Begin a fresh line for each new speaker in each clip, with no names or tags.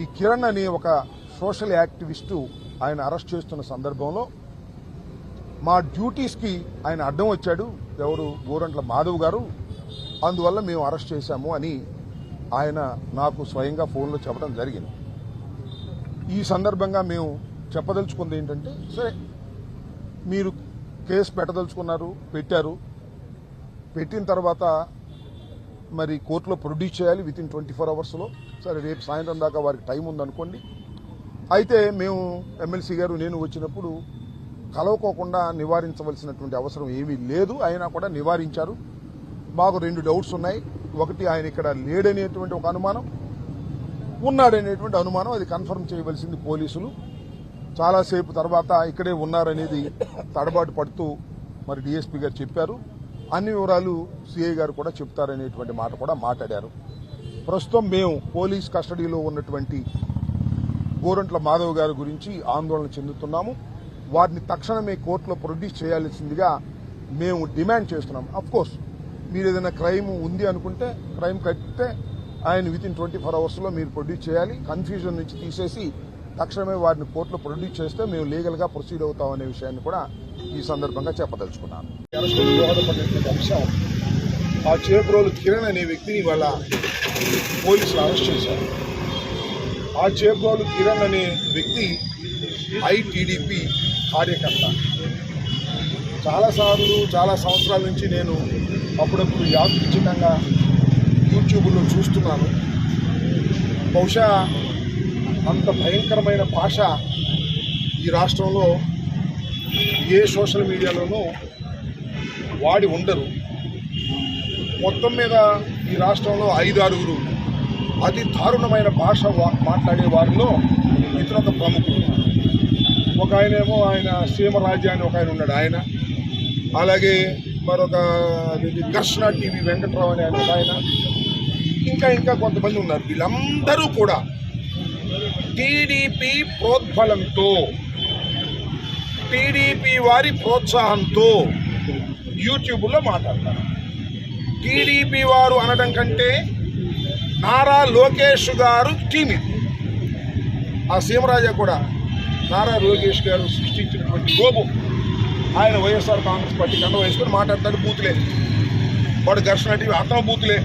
ఈ కిరణ్ అని ఒక సోషల్ యాక్టివిస్టు ఆయన అరెస్ట్ చేస్తున్న సందర్భంలో మా డ్యూటీస్కి ఆయన అడ్డం వచ్చాడు. ఎవరు? గోరంట్ల మాధవ్ గారు. అందువల్ల మేము అరెస్ట్ చేశాము అని ఆయన నాకు స్వయంగా ఫోన్లో చెప్పడం జరిగింది. ఈ సందర్భంగా మేము చెప్పదలుచుకుంది ఏంటంటే సరే మీరు కేసు పెట్టదలుచుకున్నారు పెట్టారు. పెట్టిన తర్వాత మరి కోర్టులో ప్రొడ్యూస్ చేయాలి విత్ ఇన్ ట్వంటీ ఫోర్ అవర్స్లో. సరే రేపు సాయంత్రం దాకా వారికి టైం ఉందనుకోండి. అయితే మేము ఎమ్మెల్సీ గారు నేను వచ్చినప్పుడు కలవకోకుండా నివారించవలసినటువంటి అవసరం ఏమీ లేదు. అయినా కూడా నివారించారు. మాకు రెండు డౌట్స్ ఉన్నాయి. ఒకటి ఆయన ఇక్కడ లేడనేటువంటి ఒక అనుమానం. ఉన్నాడనేటువంటి అనుమానం. అది కన్ఫర్మ్ చేయవలసింది పోలీసులు. చాలాసేపు తర్వాత ఇక్కడే ఉన్నారనేది తడబాటు పడుతూ మరి డీఎస్పీ గారు చెప్పారు. అన్ని వివరాలు సిఐ గారు కూడా చెప్తారనేటువంటి మాట కూడా మాట్లాడారు. ప్రస్తుతం మేము పోలీస్ కస్టడీలో ఉన్నటువంటి గోరంట్ల మాధవ్ గారి గురించి ఆందోళన చెందుతున్నాము. వారిని తక్షణమే కోర్టులో ప్రొడ్యూస్ చేయాల్సిందిగా మేము డిమాండ్ చేస్తున్నాం. అఫ్ కోర్స్ మీరు ఏదైనా క్రైమ్ ఉంది అనుకుంటే క్రైమ్ కట్టితే ఆయన విత్ ఇన్ ట్వంటీ ఫోర్ అవర్స్లో మీరు ప్రొడ్యూస్ చేయాలి. కన్ఫ్యూజన్ నుంచి తీసేసి తక్షణమే వారిని కోర్టులో ప్రొడ్యూస్ చేస్తే మేము లీగల్గా ప్రొసీడ్ అవుతాం అనే విషయాన్ని కూడా ఈ సందర్భంగా చెప్పదలుచుకున్నాను. దోహదపడినటువంటి అంశం ఆ చేబ్రోలు కిరణ్ అనే వ్యక్తిని వాళ్ళ పోలీసులు అరెస్ట్ చేశారు. ఆ చేబ్రోలు కిరణ్ అనే వ్యక్తి ఐటీడీపీ కార్యకర్త. చాలాసార్లు చాలా సంవత్సరాల నుంచి నేను అప్పుడప్పుడు యాదృచ్ఛికంగా యూట్యూబ్లో చూస్తున్నాను. బహుశా అంత భయంకరమైన భాష ఈ రాష్ట్రంలో ఏ సోషల్ మీడియాలోనూ వాడి ఉండరు. మొత్తం మీద ఈ రాష్ట్రంలో ఐదు ఆరుగురు అతి దారుణమైన భాష వా- మాట్లాడే వారిలో ఇతను ఒక ప్రముఖుడు. ఒక ఆయనేమో ఆయన సీమరాజ్య అని ఒక ఆయన ఉన్నాడు ఆయన. అలాగే మరొక ఇది ఘర్షణ టీవీ వెంకట్రావు అనే ఆయన ఒక ఆయన. ఇంకా ఇంకా కొంతమంది ఉన్నారు. వీళ్ళందరూ కూడా టీడీపీ ప్రోద్బలంతో టీడీపీ వారి ప్రోత్సాహంతో యూట్యూబ్లో మాట్లాడతారు. టీడీపీ వారు అనడం కంటే నారా లోకేష్ గారు టీం ఆ సీమరాజా కూడా నారా లోకేష్ గారు సృష్టించినటువంటి లోబు ఆయన వైఎస్ఆర్ కాంగ్రెస్ పార్టీ కండ వేసుకొని మాట్లాడతాడు బూతులే వాడు ఘర్షణ టీవీ అతను బూతులే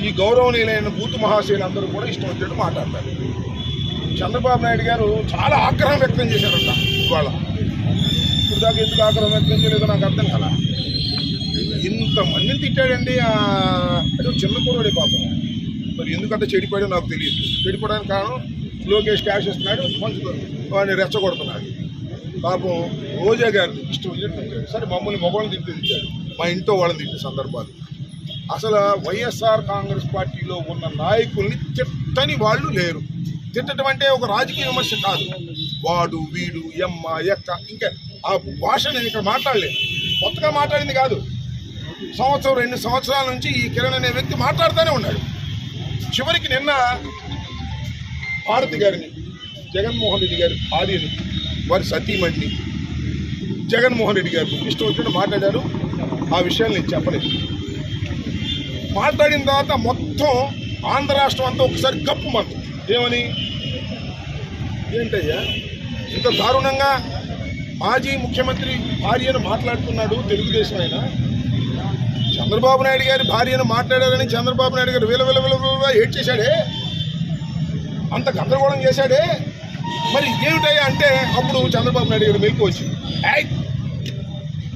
ఈ గౌరవనీయులైన బూత్ మహాశయులు అందరూ కూడా ఇష్టం వచ్చినట్టు మాట్లాడతారు. చంద్రబాబు నాయుడు గారు చాలా ఆగ్రహం వ్యక్తం చేశారంట ఇవాళ. ఇప్పుడు దాకా ఎందుకు ఆగ్రహం వ్యక్తం చేయలేదో నాకు అర్థం కదా ఇంతమందిని తిట్టాడండి అంటే చిన్న కుర్రాడే పాపం. మరి ఎందుకంటే చెడిపోయాడో నాకు తెలియదు. చెడిపోవడానికి కారణం లోకేష్ క్యాష్ ఇస్తున్నాడు మనుషులు వాడిని రెచ్చగొడుతున్నాడు. పాపం రోజా గారు ఇష్టం వచ్చినట్టు సరే మమ్మల్ని మొబైల్ని తింటే తిట్టాడు. మా ఇంట్లో వాళ్ళని తిట్టే సందర్భాలు. అసలు వైఎస్ఆర్ కాంగ్రెస్ పార్టీలో ఉన్న నాయకుల్ని తిట్టని వాళ్ళు లేరు. తిట్టడం అంటే ఒక రాజకీయ విమర్శ కాదు. వాడు వీడు ఎమ్మ ఎక్క ఇంకా ఆ భాష నేను ఇక్కడ మాట్లాడలేదు. కొత్తగా మాట్లాడింది కాదు. సంవత్సరం రెండు సంవత్సరాల నుంచి ఈ కిరణ్ అనే వ్యక్తి మాట్లాడుతూనే ఉన్నాడు. చివరికి నిన్న భారతి గారిని జగన్మోహన్ రెడ్డి గారి భార్యని వారి సతీమణిని జగన్మోహన్ రెడ్డి గారు ఇష్టం వచ్చినట్టు మాట్లాడారు. ఆ విషయాన్ని నేను చెప్పలేదు. మాట్లాడిన తర్వాత మొత్తం ఆంధ్ర రాష్ట్రం అంతా ఒకసారి కప్పు మనం ఏమని? ఏంటయ్యా? ఇంత దారుణంగా మాజీ ముఖ్యమంత్రి భార్యను మాట్లాడుతున్నాడు తెలుగుదేశం ఆయన చంద్రబాబు నాయుడు గారి భార్యను మాట్లాడారని చంద్రబాబు నాయుడు గారు విల విల విల విల ఏడ్ చేశాడే అంత గందరగోళం చేశాడే? మరి ఇదేమిటయ్యా అంటే అప్పుడు చంద్రబాబు నాయుడు గారు మెలకు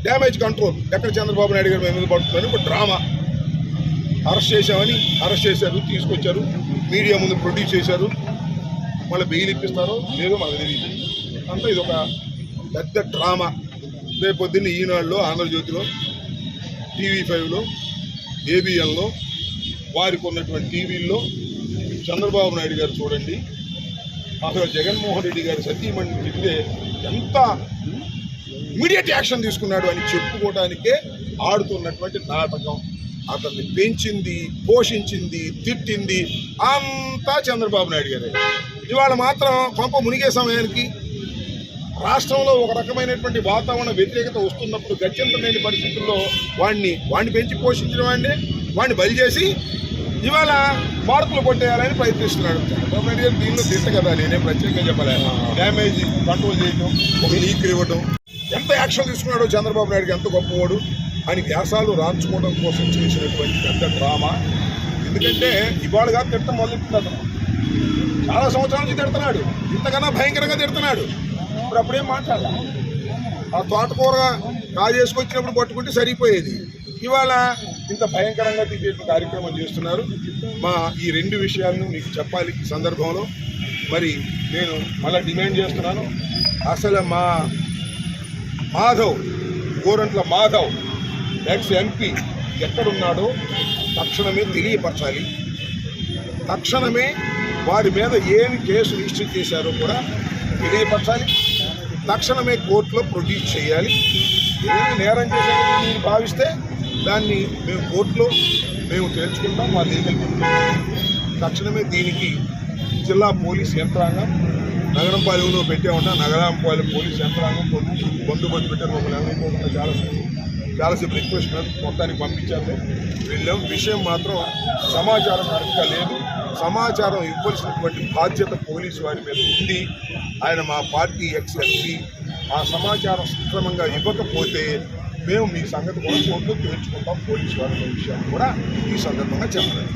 డ్యామేజ్ కంట్రోల్. ఎక్కడ చంద్రబాబు నాయుడు గారు మేము మీద పడుతుందని ఒక డ్రామా. అరెస్ట్ చేశామని అరెస్ట్ చేశారు తీసుకొచ్చారు. మీడియా ముందు ప్రొడ్యూస్ చేశారు. మళ్ళీ బెయిల్ ఇప్పిస్తారో లేదో మాకు తెలియదు. అంతా ఇది ఒక పెద్ద డ్రామా. రేపు పొద్దున్న ఈనాడులో ఆంధ్రజ్యోతిలో టీవీ ఫైవ్లో ఏబిఎన్లో వారికి ఉన్నటువంటి టీవీల్లో చంద్రబాబు నాయుడు గారు చూడండి. అసలు జగన్మోహన్ రెడ్డి గారు సతీమణి చెప్తే ఎంత ఇమీడియట్ యాక్షన్ తీసుకున్నాడు అని చెప్పుకోవడానికే ఆడుతున్నటువంటి నాటకం. అతన్ని పెంచింది పోషించింది తిట్టింది అంతా చంద్రబాబు నాయుడు గారే. ఇవాళ మాత్రం కొంప మునిగే సమయానికి రాష్ట్రంలో ఒక రకమైనటువంటి వాతావరణ వ్యతిరేకత వస్తున్నప్పుడు గత్యంతరం లేని పరిస్థితుల్లో వాడిని వాడిని పెంచి పోషించిన వాడిని వాడిని బలి చేసి
ఇవాళ మార్పులు కొట్టేయాలని ప్రయత్నిస్తున్నాడు. చంద్రబాబు నాయుడు గారు దీనిలో తిట్ట కదా నేనే ప్రత్యేకంగా చెప్పలే. డ్యామేజ్ కంట్రోల్ చేయటం ఒక లీక్ ఇవ్వటం. ఎంత యాక్షన్ తీసుకున్నాడో చంద్రబాబు నాయుడుకి ఎంత గొప్పవాడు. అని వ్యాసాలు రాంచుకోవడం కోసం చేసినటువంటి పెద్ద డ్రామా. ఎందుకంటే ఇవాళగా కాదు తిట్టం మొదలెట్టింది అతను. చాలా సంవత్సరాల నుంచి తిడుతున్నాడు. ఇంతకన్నా భయంకరంగా తిడుతున్నాడు. ఇప్పుడు అప్పుడేం మాట్లాడాల. ఆ తోటకూర కాజేసుకొచ్చినప్పుడు పట్టుకుంటే సరిపోయేది. ఇవాళ ఇంత భయంకరంగా తిట్టే కార్యక్రమం చేస్తున్నారు. మా ఈ రెండు విషయాలను మీకు చెప్పాలి ఈ సందర్భంలో. మరి నేను మళ్ళీ డిమాండ్ చేస్తున్నాను. అసలు మా మాధవ్ గోరంట్ల మాధవ్ ఎక్స్ ఎంపీ ఎక్కడున్నాడో తక్షణమే తెలియపరచాలి. తక్షణమే వారి మీద ఏమి కేసు రిజిస్టర్ చేశారో కూడా తెలియపరచాలి. తక్షణమే కోర్టులో ప్రొడ్యూస్ చేయాలి. ఏదైనా నేరం చేశారని నేను భావిస్తే దాన్ని మేము కోర్టులో మేము తేల్చుకుంటాం మా లీగల్ తక్షణమే దీనికి జిల్లా పోలీస్ యంత్రాంగం నగరంపాలెంలో నగరం నగరంపాలెం పోలీస్ యంత్రాంగం పొందు- బందోబస్తు పెట్టారు మమ్మల్ని. అనుకోకుండా చాలా చాలాసేపు రిక్వెస్ట్ మొత్తానికి పంపించారు. వెళ్ళాం. విషయం మాత్రం సమాచారం కరెక్ట్గా లేదు. సమాచారం ఇవ్వాల్సినటువంటి బాధ్యత పోలీసు వారి మీద ఉంది. ఆయన మా పార్టీ ఎక్స్ ఎంపీ ఆ సమాచారం సక్రమంగా ఇవ్వకపోతే మేము మీ సంగతి కూడా కోర్టులో తేల్చుకుంటాం. పోలీసు వారి విషయాన్ని కూడా ఈ సందర్భంగా చెప్పలేదు